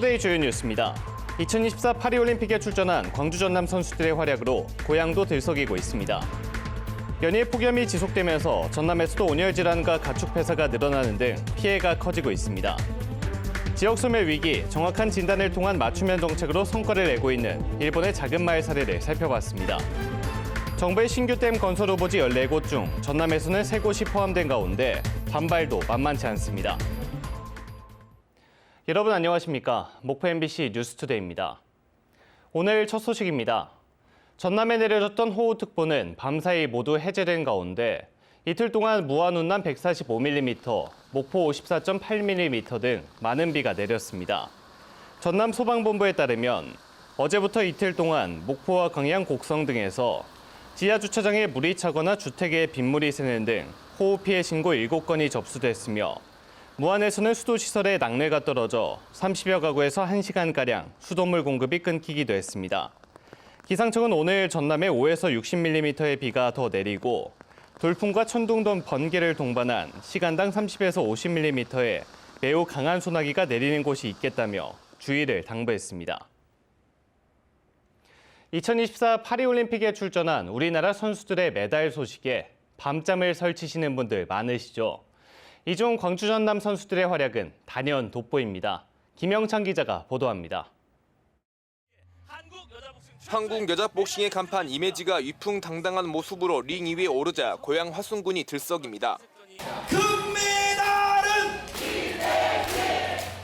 뉴스투데이 주요 뉴스입니다. 2024 파리올림픽에 출전한 광주 전남 선수들의 활약으로 고향도 들썩이고 있습니다. 연일 폭염이 지속되면서 전남에서도 온열 질환과 가축 폐사가 늘어나는 등 피해가 커지고 있습니다. 지역 소멸 위기, 정확한 진단을 통한 맞춤형 정책으로 성과를 내고 있는 일본의 작은 마을 사례를 살펴봤습니다. 정부의 신규 댐 건설 후보지 14곳 중 전남에서는 3곳이 포함된 가운데 반발도 만만치 않습니다. 여러분 안녕하십니까? 목포 MBC 뉴스투데이입니다. 오늘 첫 소식입니다. 전남에 내려졌던 호우특보는 밤사이 모두 해제된 가운데 이틀 동안 무한 운남 145mm, 목포 54.8mm 등 많은 비가 내렸습니다. 전남 소방본부에 따르면 어제부터 이틀 동안 목포와 광양 곡성 등에서 지하 주차장에 물이 차거나 주택에 빗물이 새는 등 호우 피해 신고 7건이 접수됐으며 무안에서는 수도 시설에 낙뢰가 떨어져 30여 가구에서 1시간가량 수돗물 공급이 끊기기도 했습니다. 기상청은 오늘 전남에 5에서 60mm의 비가 더 내리고 돌풍과 천둥 등 번개를 동반한 시간당 30에서 50mm의 매우 강한 소나기가 내리는 곳이 있겠다며 주의를 당부했습니다. 2024 파리올림픽에 출전한 우리나라 선수들의 메달 소식에 밤잠을 설치시는 분들 많으시죠? 이중 광주 전남 선수들의 활약은 단연 돋보입니다. 김영창 기자가 보도합니다. 한국 여자 복싱의 간판 이매지가 위풍당당한 모습으로 링 위에 오르자 고향 화순군이 들썩입니다. 금메달은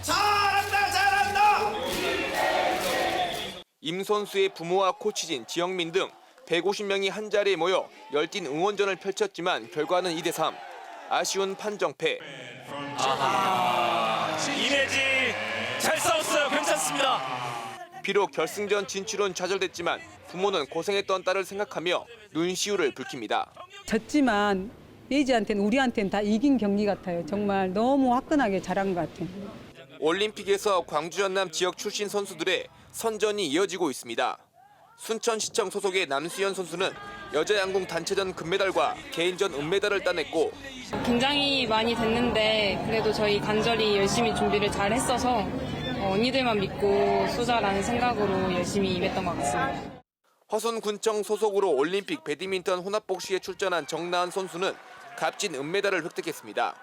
잘한다 잘한다 임 선수의 부모와 코치진 지영민 등 150명이 한 자리에 모여 열띤 응원전을 펼쳤지만 결과는 2대 3. 아쉬운 판정패. 이내지 잘 싸웠어요 괜찮습니다 비록 결승전 진출은 좌절됐지만 부모는 고생했던 딸을 생각하며 눈시울을 붉힙니다. 졌지만 예지한테는 우리한테는 다 이긴 경기 같아요. 정말 너무 화끈하게 잘한 것 같아요. 올림픽에서 광주 전남 지역 출신 선수들의 선전이 이어지고 있습니다. 순천시청 소속의 남수현 선수는 여자 양궁 단체전 금메달과 개인전 은메달을 따냈고 긴장이 많이 됐는데 그래도 저희 간절히 열심히 준비를 잘 했어서 어, 언니들만 믿고 쏘자라는 생각으로 열심히 임했던 것 같습니다. 화순군청 소속으로 올림픽 배드민턴 혼합복식에 출전한 정나은 선수는 값진 은메달을 획득했습니다.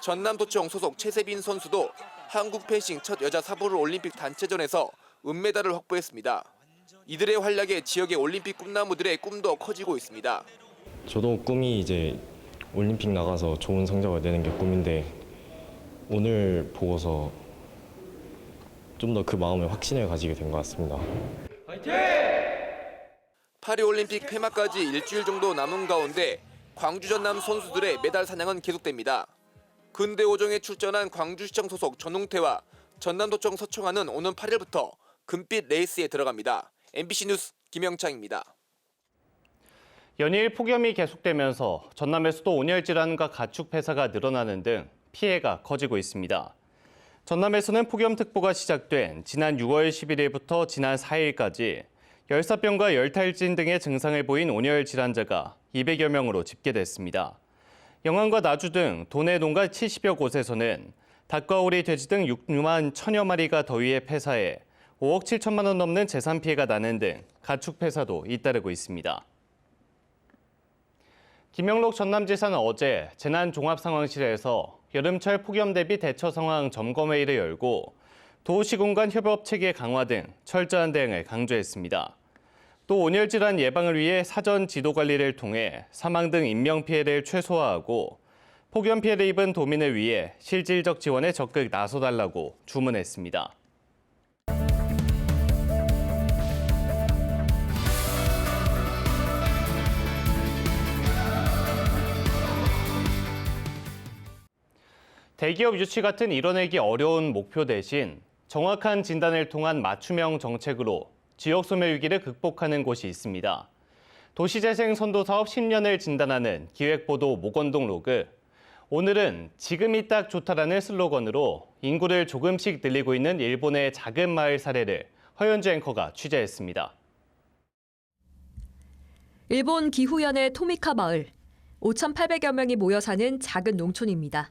전남도청 소속 최세빈 선수도 한국 펜싱 첫 여자 사부를 올림픽 단체전에서 은메달을 확보했습니다. 이들의 활약에 지역의 올림픽 꿈나무들의 꿈도 커지고 있습니다. 저도 꿈이 이제 올림픽 나가서 좋은 성적을 내는 게 꿈인데 오늘 보고서 좀 더 그 마음에 확신을 가지게 된 것 같습니다. 파리올림픽 폐막까지 일주일 정도 남은 가운데 광주 전남 선수들의 메달 사냥은 계속됩니다. 근대 오정에 출전한 광주시청 소속 전웅태와 전남도청 서청아는 오는 8일부터 금빛 레이스에 들어갑니다. MBC 뉴스 김영창입니다. 연일 폭염이 계속되면서 전남에서도 온열 질환과 가축 폐사가 늘어나는 등 피해가 커지고 있습니다. 전남에서는 폭염특보가 시작된 지난 6월 11일부터 지난 4일까지 열사병과 열탈진 등의 증상을 보인 온열 질환자가 200여 명으로 집계됐습니다. 영암과 나주 등 도내 농가 70여 곳에서는 닭과 오리, 돼지 등 6만 천여 마리가 더위에 폐사해 5억 7천만 원 넘는 재산 피해가 나는 등 가축 폐사도 잇따르고 있습니다. 김영록 전남지사는 어제 재난종합상황실에서 여름철 폭염 대비 대처 상황 점검회의를 열고 도시공간 협업 체계 강화 등 철저한 대응을 강조했습니다. 또 온열 질환 예방을 위해 사전 지도 관리를 통해 사망 등 인명 피해를 최소화하고 폭염 피해를 입은 도민을 위해 실질적 지원에 적극 나서달라고 주문했습니다. 대기업 유치 같은 이뤄내기 어려운 목표 대신 정확한 진단을 통한 맞춤형 정책으로 지역 소멸 위기를 극복하는 곳이 있습니다. 도시재생 선도 사업 10년을 진단하는 기획보도 모건동 로그. 오늘은 지금이 딱 좋다라는 슬로건으로 인구를 조금씩 늘리고 있는 일본의 작은 마을 사례를 허연주 앵커가 취재했습니다. 일본 기후현의 토미카 마을. 5,800여 명이 모여 사는 작은 농촌입니다.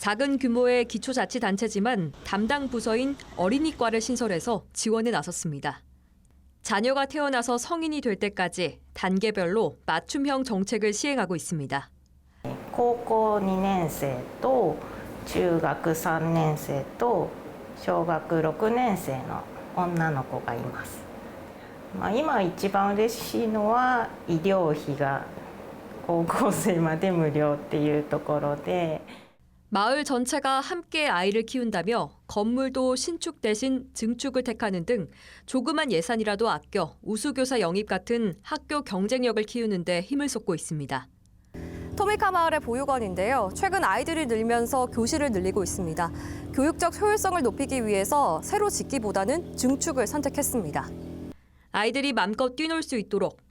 작은 규모의 기초자치단체지만 담당 부서인 어린이과를 신설해서 지원에 나섰습니다. 자녀가 태어나서 성인이 될 때까지 단계별로 맞춤형 정책을 시행하고 있습니다. 高校2年生と中学3年生と小学6年生の女の子がいます、まあ、今一番嬉しいのは医療費が高校生まで無料っていうところで。 마을 전체가 함께 아이를 키운다며 건물도 신축 대신 증축을 택하는 등 조그만 예산이라도 아껴 우수교사 영입 같은 학교 경쟁력을 키우는 데 힘을 쏟고 있습니다. 토미카 마을의 보육원인데요. 최근 아이들이 늘면서 교실을 늘리고 있습니다. 교육적 효율성을 높이기 위해서 새로 짓기보다는 증축을 선택했습니다. 아이들이 맘껏 뛰놀 수 있도록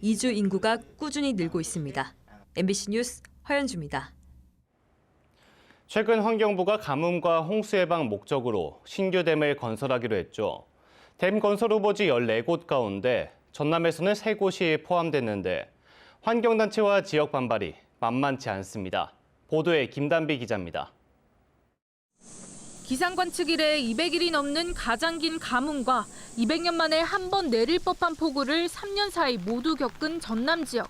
이주 인구가 꾸준히 늘고 있습니다. MBC 뉴스 화연주입니다. 최근 환경부가 가뭄과 홍수 예방 목적으로 신규 댐을 건설하기로 했죠. 댐 건설 후보지 14곳 가운데 전남에서는 3곳이 포함됐는데 환경단체와 지역 반발이 만만치 않습니다. 보도에 김단비 기자입니다. 기상 관측 이래 200일이 넘는 가장 긴 가뭄과 200년 만에 한 번 내릴 법한 폭우를 3년 사이 모두 겪은 전남 지역.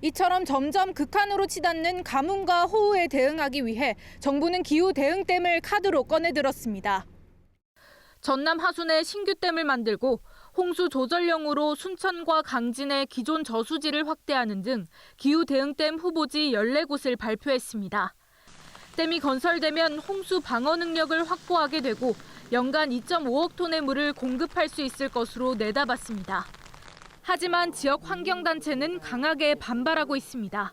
이처럼 점점 극한으로 치닫는 가뭄과 호우에 대응하기 위해 정부는 기후 대응댐을 카드로 꺼내들었습니다. 전남 하순에 신규 댐을 만들고 홍수 조절령으로 순천과 강진의 기존 저수지를 확대하는 등 기후 대응댐 후보지 14곳을 발표했습니다. 댐이 건설되면 홍수 방어 능력을 확보하게 되고 연간 2.5억 톤의 물을 공급할 수 있을 것으로 내다봤습니다. 하지만 지역 환경단체는 강하게 반발하고 있습니다.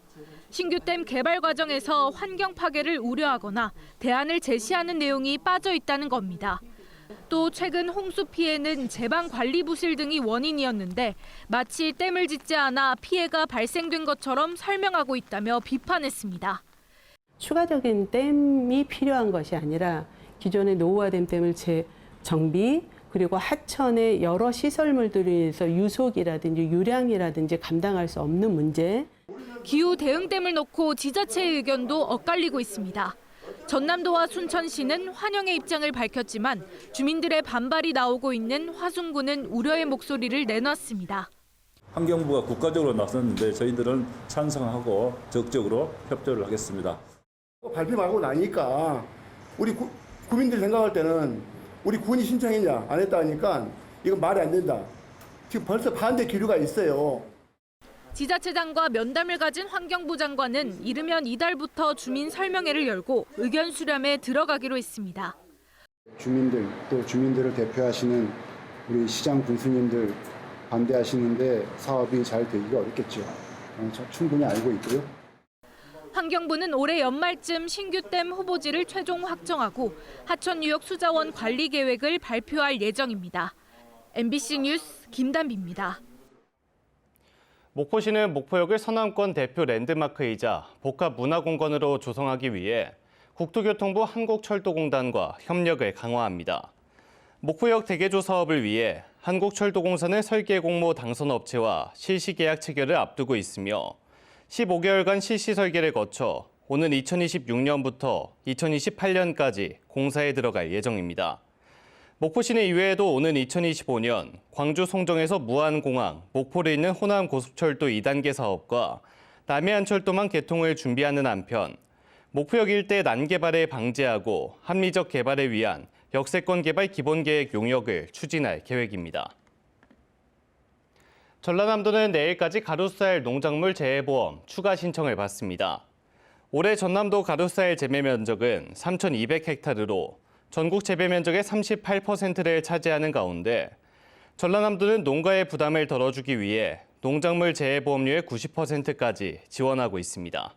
신규 댐 개발 과정에서 환경 파괴를 우려하거나 대안을 제시하는 내용이 빠져 있다는 겁니다. 또 최근 홍수 피해는 제방 관리 부실 등이 원인이었는데 마치 댐을 짓지 않아 피해가 발생된 것처럼 설명하고 있다며 비판했습니다. 추가적인 댐이 필요한 것이 아니라 기존의 노후화된 댐을 재정비 그리고 하천의 여러 시설물들에서 유속이라든지 유량이라든지 감당할 수 없는 문제 기후 대응댐을 놓고 지자체의 의견도 엇갈리고 있습니다. 전남도와 순천시는 환영의 입장을 밝혔지만 주민들의 반발이 나오고 있는 화순구는 우려의 목소리를 내놨습니다. 환경부가 국가적으로 나섰는데 저희들은 찬성하고 적극적으로 협조를 하겠습니다. 발표하고 나니까 우리 구, 국민들이 생각할 때는 우리 군이 신청했냐 안 했다 하니까 이건 말이 안 된다. 지금 벌써 반대 기류가 있어요. 지자체장과 면담을 가진 환경부 장관은 이르면 이달부터 주민 설명회를 열고 의견 수렴에 들어가기로 했습니다. 주민들 또 주민들을 대표하시는 우리 시장 군수님들 반대하시는데 사업이 잘 되기가 어렵겠죠. 어, 저 충분히 알고 있고요. 환경부는 올해 연말쯤 신규 댐 후보지를 최종 확정하고 하천 유역 수자원 관리 계획을 발표할 예정입니다. MBC 뉴스 김단비입니다. 목포시는 목포역을 서남권 대표 랜드마크이자 복합문화공간으로 조성하기 위해 국토교통부 한국철도공단과 협력을 강화합니다. 목포역 대개조 사업을 위해 한국철도공사는 설계 공모 당선 업체와 실시 계약 체결을 앞두고 있으며 15개월간 실시 설계를 거쳐 오는 2026년부터 2028년까지 공사에 들어갈 예정입니다. 목포시는 이외에도 오는 2025년 광주 송정에서 무안공항, 목포를 잇는 호남 고속철도 2단계 사업과 남해안철도만 개통을 준비하는 한편 목포역 일대 난개발을 방지하고 합리적 개발을 위한 역세권 개발 기본계획 용역을 추진할 계획입니다. 전라남도는 내일까지 가로수알 농작물 재해보험 추가 신청을 받습니다. 올해 전남도 가로수알 재배 면적은 3,200헥타르로 전국 재배 면적의 38%를 차지하는 가운데 전라남도는 농가의 부담을 덜어주기 위해 농작물 재해보험료의 90%까지 지원하고 있습니다.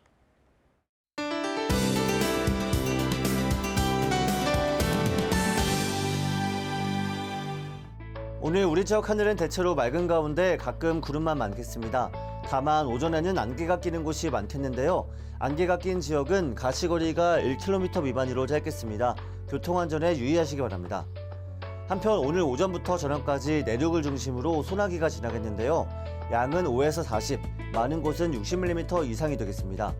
오늘 우리 지역 하늘은 대체로 맑은 가운데 가끔 구름만 많겠습니다. 다만 오전에는 안개가 끼는 곳이 많겠는데요. 안개가 낀 지역은 가시거리가 1km 미만으로 짧겠습니다. 교통안전에 유의하시기 바랍니다. 한편 오늘 오전부터 저녁까지 내륙을 중심으로 소나기가 지나겠는데요. 양은 5에서 40, 많은 곳은 60mm 이상이 되겠습니다.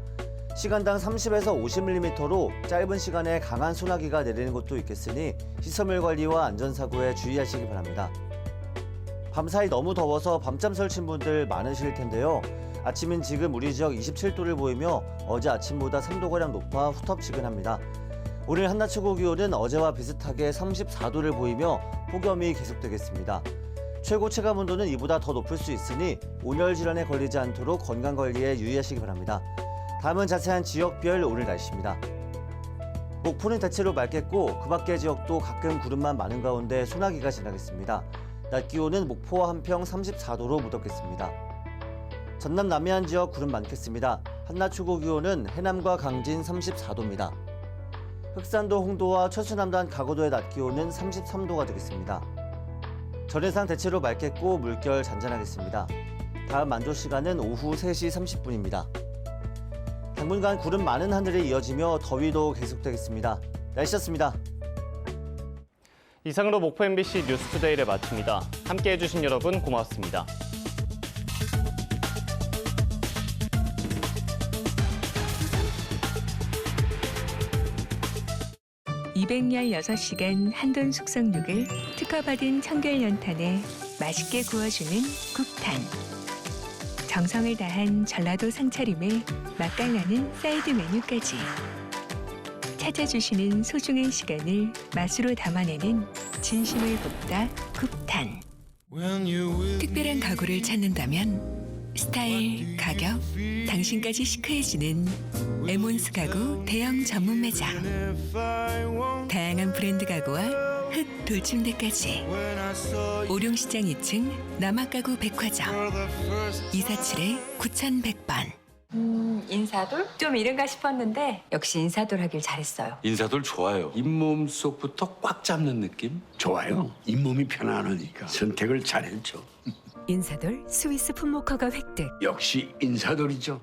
시간당 30에서 50mm로 짧은 시간에 강한 소나기가 내리는 곳도 있겠으니 시설물 관리와 안전사고에 주의하시기 바랍니다. 밤사이 너무 더워서 밤잠 설친 분들 많으실 텐데요. 아침인 지금 우리 지역 27도를 보이며 어제 아침보다 3도가량 높아 후텁지근합니다. 오늘 한낮 최고 기온은 어제와 비슷하게 34도를 보이며 폭염이 계속되겠습니다. 최고 체감 온도는 이보다 더 높을 수 있으니 온열 질환에 걸리지 않도록 건강 관리에 유의하시기 바랍니다. 다음은 자세한 지역별 오늘 날씨입니다. 목포는 대체로 맑겠고 그 밖의 지역도 가끔 구름만 많은 가운데 소나기가 지나겠습니다. 낮 기온은 목포와 한평 34도로 무덥겠습니다. 전남 남해안 지역 구름 많겠습니다. 한낮 최고 기온은 해남과 강진 34도입니다. 흑산도 홍도와 철수남단 가고도의 낮 기온은 33도가 되겠습니다. 전해상 대체로 맑겠고 물결 잔잔하겠습니다. 다음 만조 시간은 오후 3시 30분입니다. 당분간 구름 많은 하늘이 이어지며 더위도 계속되겠습니다. 날씨였습니다. 이상으로 목포 MBC 뉴스투데이를 마칩니다. 함께해 주신 여러분 고맙습니다. 216시간 한돈 숙성육을 특허받은 청결 연탄에 맛있게 구워주는 국탄. 정성을 다한 전라도 상차림에 맛깔나는 사이드 메뉴까지. 찾아주시는 소중한 시간을 맛으로 담아내는 진심을 굽다 국탄. 특별한 가구를 찾는다면 스타일, 가격, 당신까지 시크해지는 에몬스 가구 대형 전문 매장. 다양한 브랜드 가구와 흑 돌침대까지. 오룡시장 2층 남학가구 백화점. 247에 9100번. 음, 인사돌? 좀 이른가 싶었는데 역시 인사돌 하길 잘했어요. 인사돌 좋아요. 잇몸 속부터 꽉 잡는 느낌? 좋아요. 잇몸이 편안하니까 선택을 잘했죠. 인사돌 스위스 품목허가 획득. 역시 인사돌이죠.